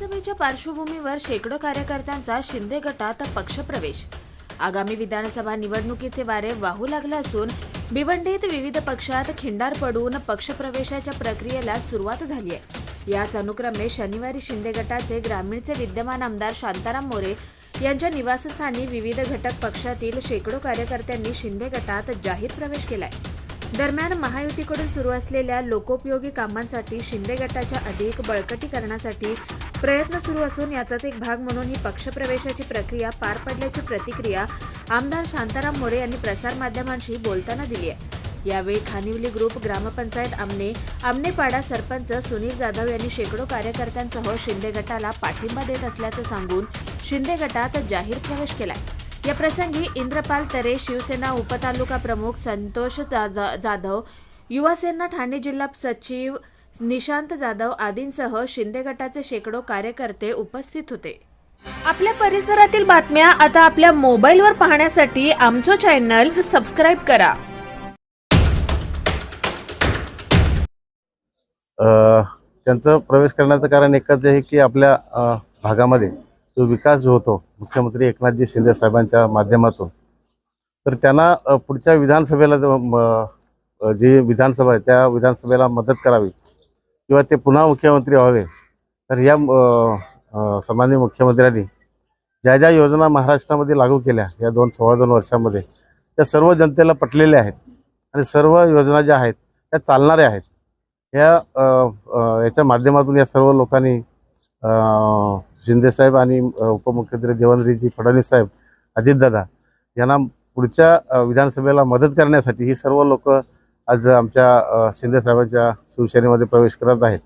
विधानसभेच्या पार्श्वभूमीवर शेकडो कार्यकर्त्यांचा शिंदे गटात पक्षप्रवेश. आगामी विधानसभा निवडणुकीचे वारे वाहू लागले असून भिवंडीत विविध पक्षात खिंडार पडून पक्षप्रवेशाच्या प्रक्रियेला सुरुवात झाली आहे. याच अनुक्रमे शनिवारी शिंदे गटाचे ग्रामीणचे विद्यमान आमदार शांताराम मोरे यांच्या निवासस्थानी विविध घटक पक्षातील शेकडो कार्यकर्त्यांनी शिंदे गटात जाहीर प्रवेश केलाय. दरम्यान महायुतीकडून सुरू असलेल्या लोकोपयोगी कामांसाठी शिंदे गटाच्या अधिक बळकटीकरणासाठी प्रयत्न सुरू असून याचाच एक भाग म्हणून ही पक्षप्रवेशाची प्रक्रिया पार पडल्याची प्रतिक्रिया आमदार शांताराम मोरे यांनी प्रसारमाध्यमांशी बोलताना दिली आहे. यावेळी खानिवली ग्रुप ग्रामपंचायत आमने आमनेपाडा सरपंच सुनील जाधव यांनी शेकडो कार्यकर्त्यांसह शिंदे गटाला पाठिंबा देत असल्याचं सांगून शिंदे गटात जाहीर प्रवेश केलाय. या प्रसंगी इंद्रपाल तरे शिवसेना उपतालुका प्रमुख संतोष जाधव युवासेना ठाणे जिल्हा सचिव निशांत जाधव आदींसह शिंदे गटाचे शेकडो कार्यकर्ते उपस्थित होते. आपल्या परिसरातील बातम्या आता आपल्या मोबाईलवर पाहण्यासाठी आमचं चॅनल सबस्क्राईब करा. अ, त्यांचं प्रवेश करण्याचं कारण एकच आहे की आपल्या भागामध्ये जो विकास जो होतो मुख्यमंत्री एकनाथजी शिंदे साहेबांच्या माध्यमातून तर त्यांना पुढच्या विधानसभेला जी विधानसभा आहे त्या विधानसभेला मदत करावी. किंवा ते पुन्हा मुख्यमंत्री व्हावे तर या सन्मान्य मुख्यमंत्र्यांनी ज्या ज्या योजना महाराष्ट्रामध्ये लागू केल्या या दोन सव्वा दोन वर्षामध्ये त्या सर्व जनतेला पटलेल्या आहेत. आणि सर्व योजना ज्या आहेत त्या चालणाऱ्या आहेत. या याच्या माध्यमातून या सर्व लोकांनी शिंदेसाहेब आणि उपमुख्यमंत्री देवेंद्रजी फडणवीस साहेब अजितदादा यांना पुढच्या विधानसभेला मदत करण्यासाठी ही सर्व लोक आज आमच्या शिंदे साहेबांच्या शिवसेनेमध्ये प्रवेश करत आहेत.